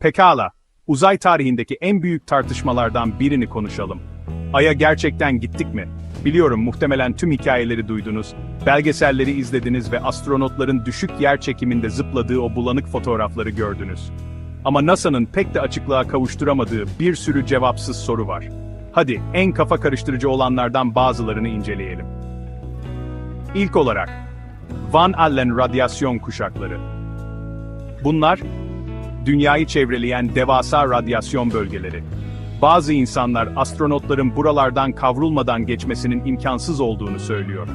Pekala, uzay tarihindeki en büyük tartışmalardan birini konuşalım. Ay'a gerçekten gittik mi? Biliyorum muhtemelen tüm hikayeleri duydunuz, belgeselleri izlediniz ve astronotların düşük yer çekiminde zıpladığı o bulanık fotoğrafları gördünüz. Ama NASA'nın pek de açıklığa kavuşturamadığı bir sürü cevapsız soru var. Hadi en kafa karıştırıcı olanlardan bazılarını inceleyelim. İlk olarak, Van Allen radyasyon kuşakları. Bunlar, dünyayı çevreleyen devasa radyasyon bölgeleri. Bazı insanlar astronotların buralardan kavrulmadan geçmesinin imkansız olduğunu söylüyor.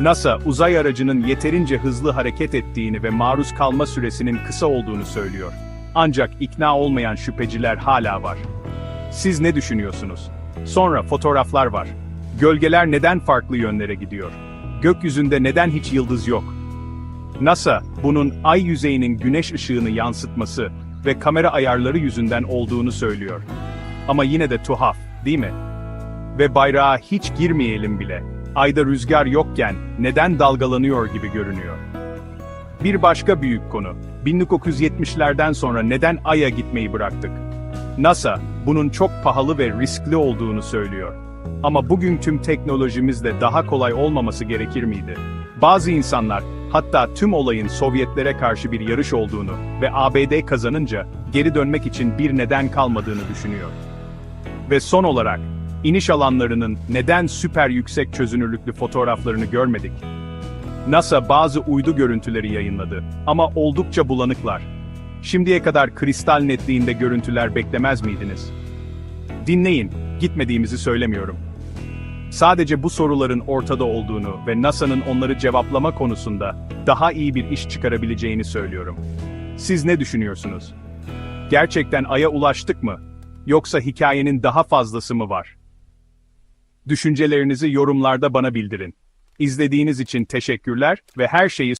NASA, uzay aracının yeterince hızlı hareket ettiğini ve maruz kalma süresinin kısa olduğunu söylüyor. Ancak ikna olmayan şüpheciler hala var. Siz ne düşünüyorsunuz? Sonra fotoğraflar var. Gölgeler neden farklı yönlere gidiyor? Gökyüzünde neden hiç yıldız yok? NASA, bunun ay yüzeyinin güneş ışığını yansıtması ve kamera ayarları yüzünden olduğunu söylüyor. Ama yine de tuhaf, değil mi? Ve bayrağa hiç girmeyelim bile. Ayda rüzgar yokken neden dalgalanıyor gibi görünüyor. Bir başka büyük konu, 1970'lerden sonra neden Ay'a gitmeyi bıraktık? NASA, bunun çok pahalı ve riskli olduğunu söylüyor. Ama bugün tüm teknolojimizle daha kolay olmaması gerekir miydi? Bazı insanlar, hatta tüm olayın Sovyetlere karşı bir yarış olduğunu ve ABD kazanınca geri dönmek için bir neden kalmadığını düşünüyor. Ve son olarak, iniş alanlarının neden süper yüksek çözünürlüklü fotoğraflarını görmedik? NASA bazı uydu görüntüleri yayınladı ama oldukça bulanıklar. Şimdiye kadar kristal netliğinde görüntüler beklemez miydiniz? Dinleyin, gitmediğimizi söylemiyorum. Sadece bu soruların ortada olduğunu ve NASA'nın onları cevaplama konusunda daha iyi bir iş çıkarabileceğini söylüyorum. Siz ne düşünüyorsunuz? Gerçekten Ay'a ulaştık mı? Yoksa hikayenin daha fazlası mı var? Düşüncelerinizi yorumlarda bana bildirin. İzlediğiniz için teşekkürler ve her şeyi